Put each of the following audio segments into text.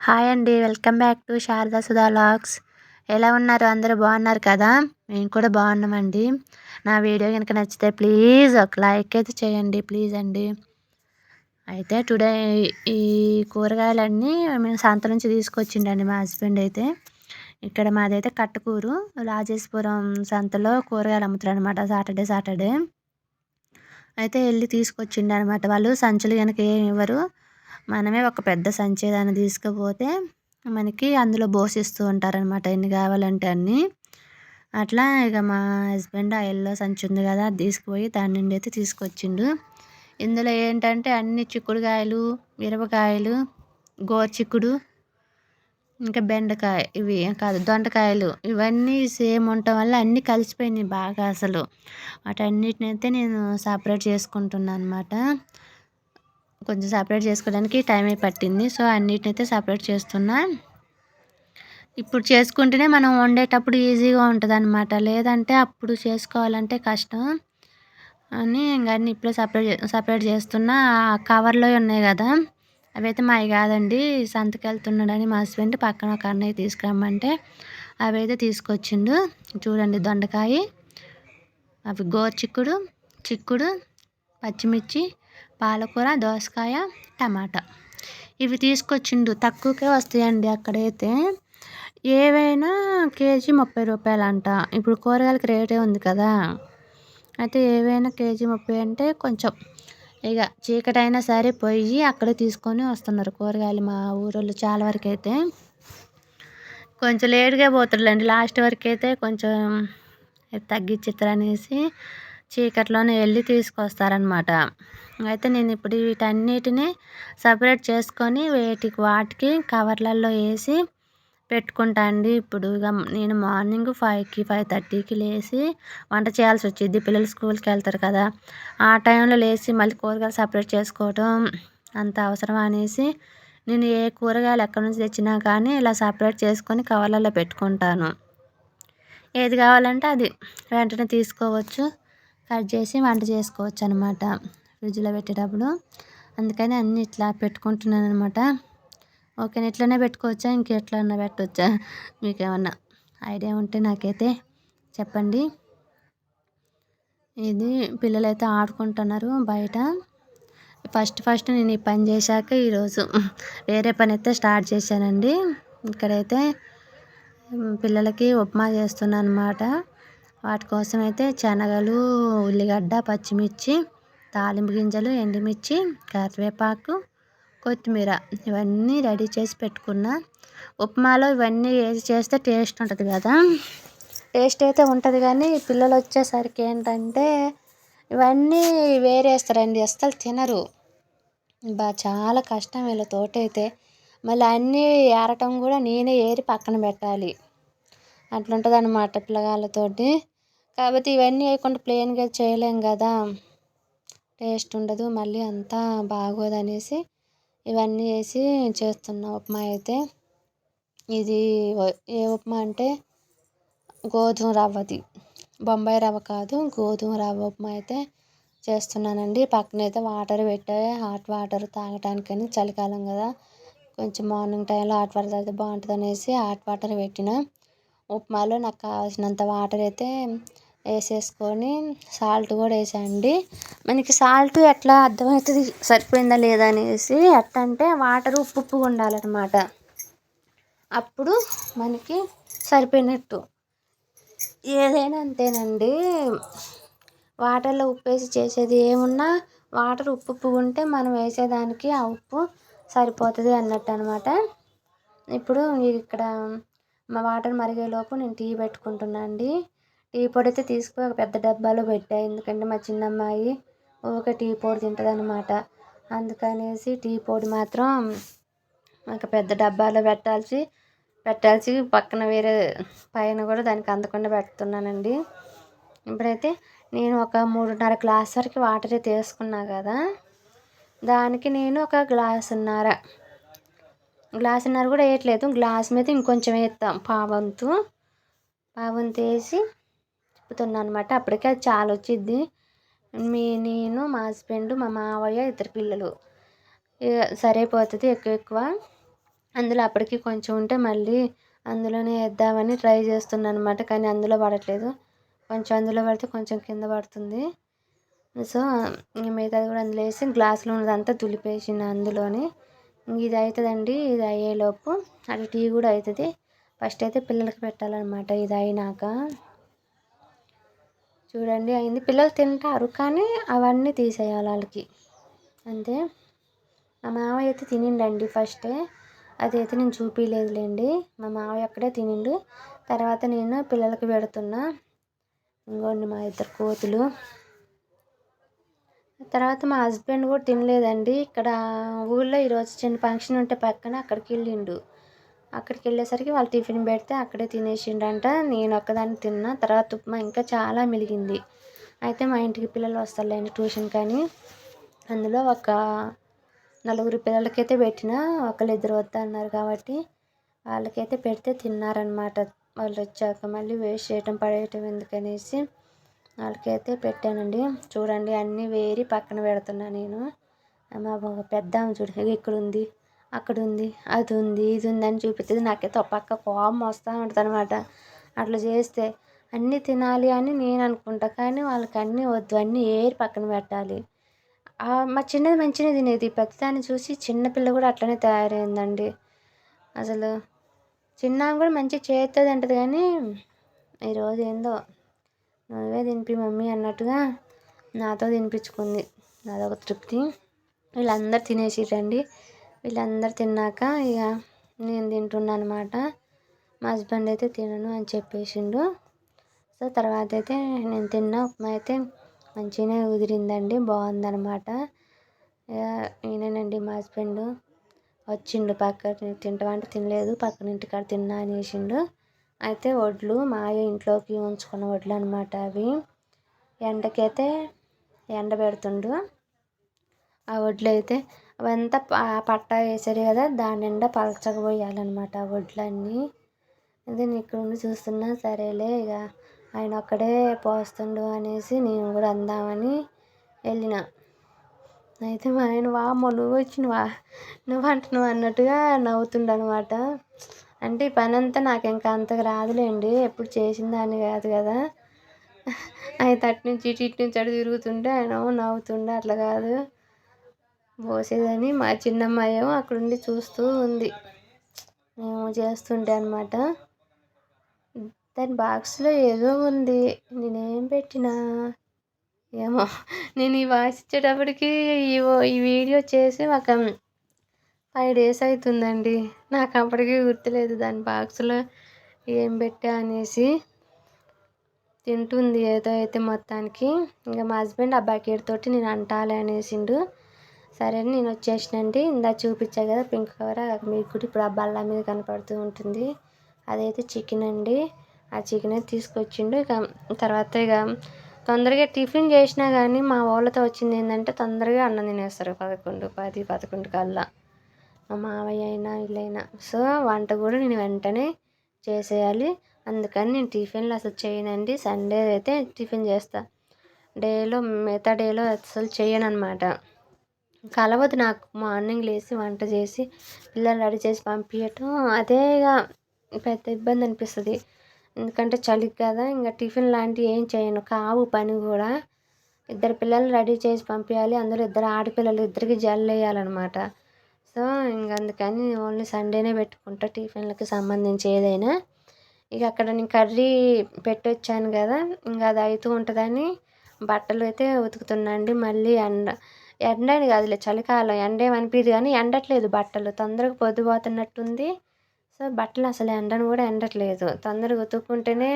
Hi అండి welcome back to Sharada Sudha logs ఎలా ఉన్నారు? అందరూ బాగున్నారు కదా? మేము కూడా బాగున్నామండి. నా వీడియో కనుక నచ్చితే ప్లీజ్ ఒక లైక్ అయితే చేయండి ప్లీజ్ అండి. అయితే టుడే ఈ కూరగాయలన్నీ మేము సంత నుంచి తీసుకొచ్చిండండి మా హస్బెండ్ అయితే. ఇక్కడ మాదైతే కట్టుకూరు రాజేశ్వరం సంతలో కూరగాయలు అమ్ముతారు అనమాట సాటర్డే సాటర్డే. అయితే వెళ్ళి తీసుకొచ్చిండు అనమాట వాళ్ళు సంచులు కనుక ఏమి ఇవ్వరు. మనమే ఒక పెద్ద సంచి తీసుకుపోతే మనకి అందులో బోసిస్తూ ఉంటారనమాట ఎన్ని కావాలంటే అన్నీ. అట్లా ఇక మా హస్బెండ్ ఆ ఎల్లో సంచి ఉంది కదా అది తీసుకుపోయి దాని నుండి అయితే తీసుకొచ్చిండు. ఇందులో ఏంటంటే అన్ని చిక్కుడుకాయలు మిరపకాయలు గోర్చిక్కుడు ఇంకా బెండకాయ ఇవి కాదు దొండకాయలు ఇవన్నీ సేమ్ ఉండటం వల్ల అన్నీ కలిసిపోయినాయి బాగా అసలు. వాటన్నిటినైతే అయితే నేను సపరేట్ చేసుకుంటున్నాను అనమాట కొంచెం సపరేట్ చేసుకోవడానికి టైం పట్టింది. సో అన్నిటిని అయితే సపరేట్ చేస్తున్నా. ఇప్పుడు చేసుకుంటేనే మనం వండేటప్పుడు ఈజీగా ఉంటుంది అనమాట లేదంటే అప్పుడు చేసుకోవాలంటే కష్టం. అని ఇంకా ఇప్పుడే సపరేట్ సపరేట్ చేస్తున్నా. కవర్లో ఉన్నాయి కదా. అవి అయితే మావి కాదండి. సంతకి వెళ్తున్నాడని మా హస్బెండ్ పక్కన ఒక అన్నయ్య తీసుకురమ్మంటే అవి అయితే తీసుకొచ్చిండు. చూడండి దొండకాయ. అవి గోరు చిక్కుడు చిక్కుడు పచ్చిమిర్చి పాలకూర దోసకాయ టమాటా. ఇవి తీసుకొచ్చిండు. తక్కువకే వస్తాయండి అక్కడైతే. ఏవైనా కేజీ ముప్పై రూపాయలు అంట ఇప్పుడు కూరగాయలకి రేటే ఉంది కదా. అయితే ఏవైనా కేజీ ముప్పై అంటే కొంచెం. ఇక చీకటైనా సరే పోయి అక్కడే తీసుకొని వస్తున్నారు కూరగాయలు మా ఊరోళ్ళు చాలా వరకు అయితే కొంచెం లేట్గా పోతారులేండి లాస్ట్ వరకు అయితే కొంచెం తగ్గించిస్తారు చీకట్లోనే వెళ్ళి తీసుకొస్తారనమాట అయితే నేను ఇప్పుడు వీటన్నిటిని సపరేట్ చేసుకొని వేటికి వాటికి కవర్లలో వేసి పెట్టుకుంటా అండి. ఇప్పుడు ఇక నేను మార్నింగ్ ఫైవ్కి ఫైవ్ థర్టీకి లేచి వంట చేయాల్సి వచ్చింది పిల్లలు స్కూల్కి వెళ్తారు కదా. ఆ టైంలో లేచి మళ్ళీ కూరగాయలు సపరేట్ చేసుకోవడం అంత అవసరం అనేసి నేను ఏ కూరగాయలు ఎక్కడి నుంచి తెచ్చినా కానీ ఇలా సపరేట్ చేసుకొని కవర్లలో పెట్టుకుంటాను. ఏది కావాలంటే అది వెంటనే తీసుకోవచ్చు. కట్ చేసి వంట చేసుకోవచ్చు అనమాట ఫ్రిడ్జ్లో పెట్టేటప్పుడు. అందుకని అన్నీ ఇట్లా పెట్టుకుంటున్నాను అనమాట ఓకే ఇట్లనే పెట్టుకోవచ్చా? ఇంకెట్లన్నా పెట్టవచ్చా మీకు ఏమన్నా ఐడియా ఉంటే నాకైతే చెప్పండి. ఇది పిల్లలైతే ఆడుకుంటున్నారు బయట. ఫస్ట్ ఫస్ట్ నేను ఈ పని చేశాక ఈరోజు వేరే పని అయితే స్టార్ట్ చేశానండి. ఇక్కడైతే పిల్లలకి ఉప్మా చేస్తున్నాను అనమాట వాటి కోసం అయితే శనగలు ఉల్లిగడ్డ పచ్చిమిర్చి తాలింపు గింజలు ఎండుమిర్చి కరివేపాకు కొత్తిమీర ఇవన్నీ రెడీ చేసి పెట్టుకున్న. ఉప్మాలో ఇవన్నీ వేసి చేస్తే టేస్ట్ ఉంటుంది కదా. టేస్ట్ అయితే ఉంటుంది కానీ పిల్లలు వచ్చేసరికి ఏంటంటే ఇవన్నీ వేరేస్తారండి అస్సలు తినరు. బా చాలా కష్టం వీళ్ళ తోటైతే. మళ్ళీ అన్నీ ఏరటం కూడా నేనే ఏరి పక్కన పెట్టాలి. అట్లుంటుంది అనమాట పిల్లగాళ్ళతోటి. కాబట్టి ఇవన్నీ వేయకుండా ప్లెయిన్గా చేయలేం కదా. టేస్ట్ ఉండదు మళ్ళీ అంతా బాగోదు అనేసి ఇవన్నీ వేసి చేస్తున్నా ఉప్మా అయితే. ఇది ఏ ఉప్మా అంటే గోధుమ రవ్వది. బొంబాయి రవ్వ కాదు గోధుమ రవ్వ ఉప్మా అయితే చేస్తున్నానండి. పక్కన అయితే వాటర్ పెట్టే హాట్ వాటర్ తాగటానికని చలికాలం కదా. కొంచెం మార్నింగ్ టైంలో హాట్ వాటర్ తాగితే బాగుంటుంది అనేసి హాట్ వాటర్ పెట్టిన. ఉప్మాలో నాకు కావాల్సినంత వాటర్ అయితే వేసేసుకొని సాల్ట్ కూడా వేసేయండి. మనకి సాల్ట్ ఎట్లా అర్థమవుతుంది సరిపోయిందా లేదా అనేసి ఎట్లా అంటే వాటర్ ఉప్పు ఉప్పుగా ఉండాలన్నమాట. అప్పుడు మనకి సరిపోయినట్టు. ఏదైనా అంతేనండి. వాటర్లో ఉప్పు వేసి చేసేది ఏమున్నా వాటర్ ఉప్పు ఉప్పు ఉంటే మనం వేసేదానికి ఆ ఉప్పు సరిపోతుంది అన్నట్టు అనమాట ఇప్పుడు ఇక్కడ మా వాటర్ మరిగేలోపు నేను టీ పెట్టుకుంటున్నాను అండి టీ పొడి అయితే తీసుకుని ఒక పెద్ద డబ్బాలో పెట్టా. ఎందుకంటే మా చిన్నమ్మాయి ఊరికే టీ పొడి తింటుంది అనమాట అందుకనేసి టీ పొడి మాత్రం ఒక పెద్ద డబ్బాలో పెట్టాల్సి పెట్టాల్సి పక్కన వేరే పైన కూడా దానికి అందకుండా పెడుతున్నానండి. ఇప్పుడైతే నేను ఒక మూడున్నర గ్లాస్ వరకు వాటర్ అయితే వేసుకున్నా కదా దానికి నేను ఒక గ్లాసున్నర గ్లాసున్నర కూడా వేయట్లేదు. గ్లాస్ మీద ఇంకొంచెం వేస్తాం పావంతు. పావంతు వేసి తిప్పుతున్నాను అనమాట అప్పటికే అది చాలా వచ్చింది మీ నేను మా హస్బెండ్ మా మావయ్య ఇద్దరు పిల్లలు. సరిపోతుంది ఎక్కువ ఎక్కువ. అందులో అప్పటికి కొంచెం ఉంటే మళ్ళీ అందులోనే వేద్దామని ట్రై చేస్తున్నాను అనమాట కానీ అందులో పడట్లేదు. కొంచెం అందులో పడితే కొంచెం కింద పడుతుంది. సో మిగతాది కూడా అందులో వేసి గ్లాసులో ఉన్నదంతా తులిపేసిన అందులోని. ఇది అవుతుందండి ఇది అయ్యేలోపు. అటు టీ కూడా అవుతుంది ఫస్ట్ అయితే పిల్లలకి పెట్టాలన్నమాట. ఇది అయినాక. చూడండి అయింది. పిల్లలు తింటారు కానీ అవన్నీ తీసేయాలి వాళ్ళకి. అంతే. మా మావయ్య అయితే తినిండండి ఫస్టే అదైతే నేను చూపించలేదులేండి మా మామయ్య అక్కడే తినిండు. తర్వాత నేను పిల్లలకి పెడుతున్నా. ఇంకోండి మా ఇద్దరు కోతులు. తర్వాత మా హస్బెండ్ కూడా తినలేదండి. ఇక్కడ ఊళ్ళో ఈరోజు చిన్న ఫంక్షన్ ఉంటే పక్కన అక్కడికి వెళ్ళిండు. అక్కడికి వెళ్ళేసరికి వాళ్ళు టిఫిన్ పెడితే అక్కడే తినేసిండంట నేను ఒక్కదాన్ని తిన్నా. తర్వాత ఉప్మా ఇంకా చాలా మిలిగింది అయితే మా ఇంటికి పిల్లలు వస్తారులేండి ట్యూషన్ కానీ అందులో ఒక నలుగురు పిల్లలకైతే పెట్టిన. ఒకళ్ళిద్దరు వద్దన్నారు కాబట్టి వాళ్ళకైతే పెడితే తిన్నారనమాట వాళ్ళు వచ్చాక మళ్ళీ వేస్ట్ చేయటం పడేయటం ఎందుకనేసి వాళ్ళకైతే పెట్టానండి. చూడండి అన్నీ వేరి పక్కన పెడుతున్నా నేను. మా పెద్ద చూడ ఇక్కడ ఉంది? అక్కడ ఉంది అది ఉంది ఇది ఉంది అని చూపిస్తుంది నాకైతే ఒక పక్క కోపం వస్తూ ఉంటుంది అనమాట అట్లా చేస్తే అన్నీ తినాలి అని నేను అనుకుంటా కానీ వాళ్ళకి అన్నీ వద్దు. అన్నీ ఏరి పక్కన పెట్టాలి. మా చిన్నది మంచిగా తినేది. పెద్దదాన్ని చూసి చిన్నపిల్ల కూడా అట్లనే తయారైందండి. అసలు చిన్న కూడా మంచిగా చేస్తుంది అంటది కానీ ఈరోజు ఏందో నువ్వే తినిపి మమ్మీ అన్నట్టుగా నాతో తినిపించుకుంది. అదొక తృప్తి. వీళ్ళందరూ తినేసిరండి వీళ్ళందరూ తిన్నాక ఇక నేను తింటున్నా అనమాట మా హస్బెండ్ అయితే తినను అని చెప్పేసిండు. సో తర్వాత అయితే నేను తిన్న ఉప్మా అయితే మంచిగానే కుదిరిందండి బాగుందనమాట ఈయనేనండి మా హస్బెండ్. వచ్చిండు పక్క తింటామంటే తినలేదు పక్కన ఇంటికాడ తిన్నా అనేసిండు. అయితే వడ్లు మా ఇంట్లోకి ఉంచుకున్న వడ్లు అనమాట అవి. ఎండకైతే ఎండ పెడుతుండు ఆ వడ్లు అయితే అవంతా పట్టా వేసారు కదా దాని నిండా పలచగా పోయాలన్నమాట వడ్లన్నీ. అదే నేను ఇక్కడ ఉండి చూస్తున్నా సరేలే ఇక ఆయన ఒక్కడే పోస్తుండు అనేసి నేను కూడా అందామని వెళ్ళిన. అయితే మా ఆయన వామ్మో నువ్వు వచ్చినవా? నువ్వు అంటున్నావు అన్నట్టుగా నవ్వుతుండు అనమాట అంటే ఈ పని అంతా నాకు ఇంకా అంతగా రాదులేండి ఎప్పుడు చేసిన దాన్ని కాదు కదా. అయితే అటు నుంచి ఇటు ఇటు నుంచి అటు తిరుగుతుంటే ఆయన నవ్వుతుండే అట్లా కాదు. పోసేదని మా చిన్నమ్మాయి ఏమో అక్కడ ఉండి చూస్తూ ఉంది. మేము చేస్తుంటే అనమాట దాని బాక్స్లో ఏదో ఉంది. నేనేం పెట్టినా? ఏమో నేను ఈ వాయిస్ ఇచ్చేటప్పటికి ఈ వీడియో చేసి ఒక ఫైవ్ డేస్ అవుతుందండి నాకు అప్పటికి గుర్తులేదు దాని బాక్స్లో ఏం పెట్టా అనేసి. తింటుంది ఏదో అయితే మొత్తానికి. ఇంకా మా హస్బెండ్ ఆ బకెట్ తోటి నేను అంటాలి అనేసిండు. సరే అని నేను వచ్చేసినండి ఇందా చూపించా కదా పింక్ కవర్ మీకు కూడా ఇప్పుడు ఆ బల్ల మీద కనపడుతూ ఉంటుంది. అదైతే చికెన్ అండి. ఆ చికెన్ అయితే తీసుకొచ్చిండు. ఇక తర్వాత ఇక తొందరగా టిఫిన్ చేసినా కానీ మా వాళ్ళతో వచ్చింది ఏంటంటే తొందరగా అన్నం తినేస్తారు. పదకొండు పది పదకొండు కల్లా. మా మావయ్య అయినా వీళ్ళైనా. సో వంట కూడా నేను వెంటనే చేసేయాలి. అందుకని నేను టిఫిన్లు అసలు చేయనండి సండే అయితే టిఫిన్ చేస్తా. డేలో మిగతా డేలో అసలు చేయను అనమాట కలవదు నాకు. మార్నింగ్ లేచి వంట చేసి పిల్లలు రెడీ చేసి పంపించటం అదే ఇక పెద్ద ఇబ్బంది అనిపిస్తుంది. ఎందుకంటే చలికి కదా ఇంకా టిఫిన్ లాంటివి ఏం చేయను. కావు పని కూడా. ఇద్దరు పిల్లలు రెడీ చేసి పంపించాలి అందులో ఇద్దరు ఆడపిల్లలు ఇద్దరికి జల్లు వేయాలన్నమాట. సో ఇంక అందుకని ఓన్లీ సండేనే పెట్టుకుంటా టిఫిన్లకి సంబంధించి ఏదైనా. ఇక అక్కడ నేను కర్రీ పెట్టొచ్చాను కదా ఇంకా అది అవుతూ ఉంటుందని బట్టలు అయితే ఉతుకుతున్నా అండి. మళ్ళీ అండ ఎండని కాదులే చలికాలం ఎండ ఏమనిపించదు కానీ ఎండట్లేదు బట్టలు. తొందరగా పొద్దుపోతున్నట్టుంది. సో బట్టలు అసలు ఎండను కూడా ఎండట్లేదు. తొందరగా ఉతుక్కుంటేనే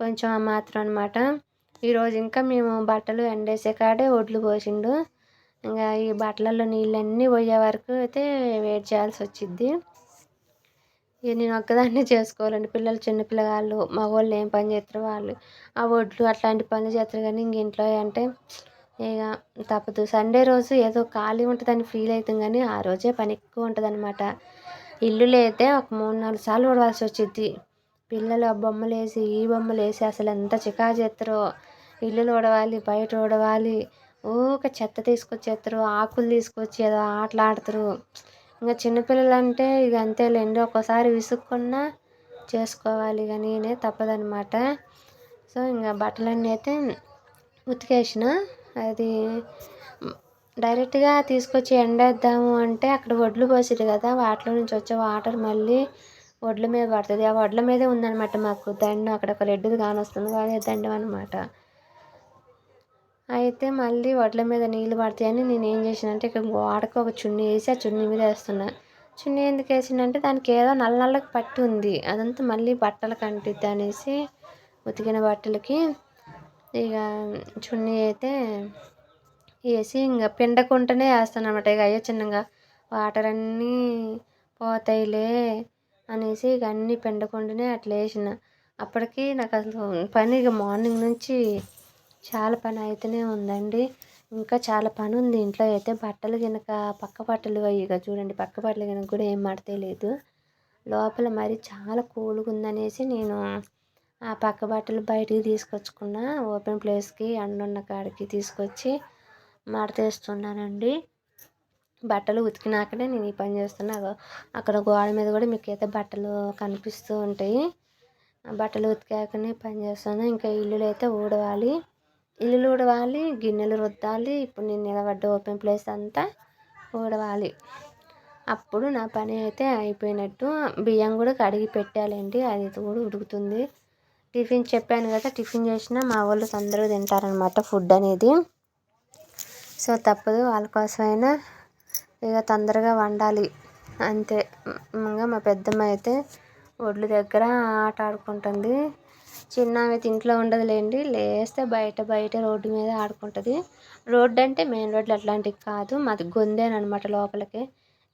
కొంచెం మాత్రం అనమాట ఈరోజు ఇంకా మేము బట్టలు ఎండేసే కాడే ఒడ్లు పోసిండు. ఇంకా ఈ బట్టలలో నీళ్ళన్నీ పోయే వరకు అయితే వెయిట్ చేయాల్సి వచ్చింది ఇక నేను ఒక్కదాన్నే చేసుకోవాలండి. పిల్లలు చిన్న పిల్లగాళ్ళు మగవాళ్ళు ఏం పని చేస్తారు వాళ్ళు. ఆ ఒడ్లు అట్లాంటి పనులు చేస్తారు కానీ ఇంక ఇంట్లో అంటే ఇక తప్పదు. సండే రోజు ఏదో ఖాళీ ఉంటుందని ఫీల్ అవుతాం కానీ ఆ రోజే పని ఎక్కువ ఉంటుంది అనమాట ఇల్లులు అయితే ఒక మూడు నాలుగు సార్లు ఊడవలసి వచ్చింది పిల్లలు ఆ బొమ్మలు వేసి ఈ బొమ్మలు వేసి అసలు ఎంత చికా చేస్తారో. ఇల్లులు ఊడవాలి బయట ఊడవాలి. ఊక చెత్త తీసుకొచ్చేస్తారు ఆకులు తీసుకొచ్చి ఏదో ఆటలు ఆడతారు. ఇంకా చిన్నపిల్లలు అంటే ఇక అంతేలేండి ఒక్కోసారి విసుక్కున్నా చేసుకోవాలి ఇక నేనే తప్పదనమాట సో ఇంకా బట్టలన్నీ అయితే ఉతికేసిన. అది డైరెక్ట్గా తీసుకొచ్చి ఎండేద్దాము అంటే అక్కడ వడ్లు పోసిరు కదా వాటిలో నుంచి వచ్చే వాటర్ మళ్ళీ వడ్ల మీద పడుతుంది. ఆ వడ్ల మీదే ఉందన్నమాట మాకు దండం. అక్కడ ఒక రెడ్డిది కానొస్తుంది అదే దండం అనమాట అయితే మళ్ళీ వడ్ల మీద నీళ్ళు పడతాయని నేను ఏం చేసిన అంటే ఇక్కడ గోడకు ఒక చున్నీ వేసి ఆ చున్నీ మీద వేస్తున్నా. చున్నీ ఎందుకు వేసిందంటే దానికి ఏదో నల్ల నల్లకి పట్టి ఉంది. అదంతా మళ్ళీ బట్టలకు అంటిద్ది అనేసి ఉతికిన బట్టలకి ఇక చున్నీ అయితే వేసి ఇంకా పిండకుండానే వేస్తాను అనమాట ఇక అయ్యో చిన్నగా వాటర్ అన్నీ పోతాయిలే అనేసి ఇక అన్నీ పిండకుండానే అట్లా వేసిన అప్పటికి నాకు అసలు పని ఇక మార్నింగ్ నుంచి చాలా పని అయితేనే ఉందండి. ఇంకా చాలా పని ఉంది ఇంట్లో అయితే. బట్టలు కనుక పక్క బట్టలు ఇక చూడండి పక్క బట్టలు కనుక కూడా ఏం లేదు లోపల మరి చాలా కూల్గా ఉందనేసి నేను ఆ పక్క బట్టలు బయటికి తీసుకొచ్చుకున్న ఓపెన్ ప్లేస్కి ఎండున్న కాడికి తీసుకొచ్చి మడతేస్తున్నానండి బట్టలు ఉతికినాకనే నేను ఈ పని చేస్తున్నా. అక్కడ గోడ మీద కూడా మీకు అయితే బట్టలు కనిపిస్తూ ఉంటాయి. బట్టలు ఉతికాకనే పని చేస్తాను ఇంకా ఇల్లులు అయితే ఊడవాలి. ఇల్లులు ఊడవాలి గిన్నెలు రుద్దాలి. ఇప్పుడు నేను నిలబడ్డ ఓపెన్ ప్లేస్ అంతా ఊడవాలి. అప్పుడు నా పని అయితే అయిపోయినట్టు. బియ్యం కూడా కడిగి పెట్టాలండి. అది కూడా ఉడుకుతుంది. టిఫిన్ చెప్పాను కదా టిఫిన్ చేసిన మా వాళ్ళు తొందరగా తింటారనమాట ఫుడ్ అనేది. సో తప్పదు వాళ్ళ కోసమైనా ఇక తొందరగా వండాలి. అంతే. ఇంకా మా పెద్దమ్మ అయితే ఒడ్ల దగ్గర ఆట ఆడుకుంటుంది. చిన్న అయితే ఇంట్లో ఉండదులేండి లేస్తే బయట బయట రోడ్డు మీద ఆడుకుంటుంది. రోడ్డు అంటే మెయిన్ రోడ్లు అట్లాంటివి కాదు మాది గొందేనమాట లోపలికి.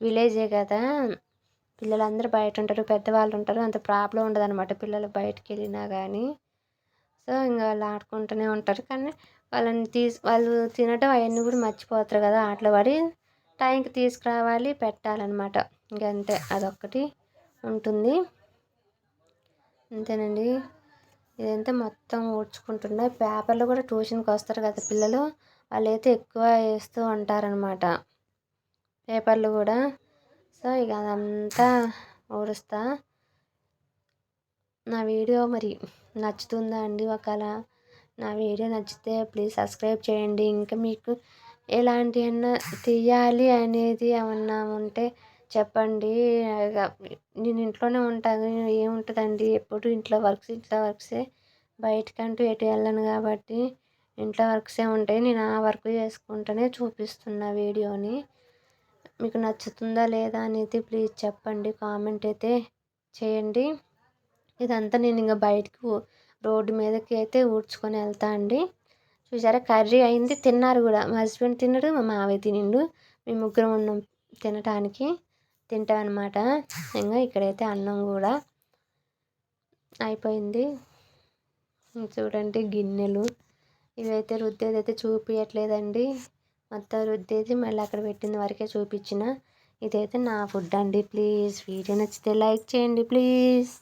విలేజే కదా. పిల్లలందరూ బయట ఉంటారు పెద్దవాళ్ళు ఉంటారు అంత ప్రాబ్లం ఉండదు అనమాట పిల్లలు బయటకు వెళ్ళినా కానీ సో ఇంకా వాళ్ళు ఆడుకుంటూనే ఉంటారు. కానీ వాళ్ళని తీసి వాళ్ళు తినటం అవన్నీ కూడా మర్చిపోతారు కదా ఆటలు. పడి టైంకి తీసుకురావాలి పెట్టాలన్నమాట. ఇంకంతే అదొక్కటి ఉంటుంది. అంతేనండి. ఇదంతా మొత్తం ఊడ్చుకుంటున్నా. పేపర్లు కూడా ట్యూషన్కి వస్తారు కదా పిల్లలు. వాళ్ళు అయితే ఎక్కువ వేస్తూ ఉంటారనమాట పేపర్లు కూడా. సో ఇక అదంతా ఊడుస్తా నా వీడియో మరి నచ్చుతుందా అండి ఒకవేళ? నా వీడియో నచ్చితే ప్లీజ్ సబ్స్క్రైబ్ చేయండి. ఇంకా మీకు ఎలాంటి అన్నా తీయాలి అనేది ఏమన్నా ఉంటే చెప్పండి. నేను ఇంట్లోనే ఉంటాను. ఏముంటుందండి? ఎప్పుడు ఇంట్లో వర్క్స్ ఇంట్లో వర్క్సే. బయటకంటూ ఎటు వెళ్ళను కాబట్టి ఇంట్లో వర్క్సే ఉంటాయి. నేను ఆ వర్క్ చేసుకుంటూనే చూపిస్తున్న వీడియోని. మీకు నచ్చుతుందా లేదా అనేది ప్లీజ్ చెప్పండి. కామెంట్ అయితే చేయండి. ఇదంతా నేను ఇంకా బయటకు రోడ్డు మీదకి అయితే ఊడ్చుకొని వెళ్తా అండి. చూసారా కర్రీ అయింది. తిన్నారు కూడా. మా హస్బెండ్ తిన్నాడు మా మావయ్య తినిండు. మేము ముగ్గురం ఉన్నాం తినటానికి. తింటామన్నమాట. ఇంకా ఇక్కడైతే అన్నం కూడా అయిపోయింది. చూడండి గిన్నెలు. ఇవైతే రుద్దేదైతే అయితే చూపించట్లేదండి మొత్తం రుద్దేసి మళ్ళీ అక్కడ పెట్టిన వరకే చూపించిన. ఇదైతే నా ఫుడ్ అండి. ప్లీజ్ వీడియో నచ్చితే లైక్ చేయండి ప్లీజ్.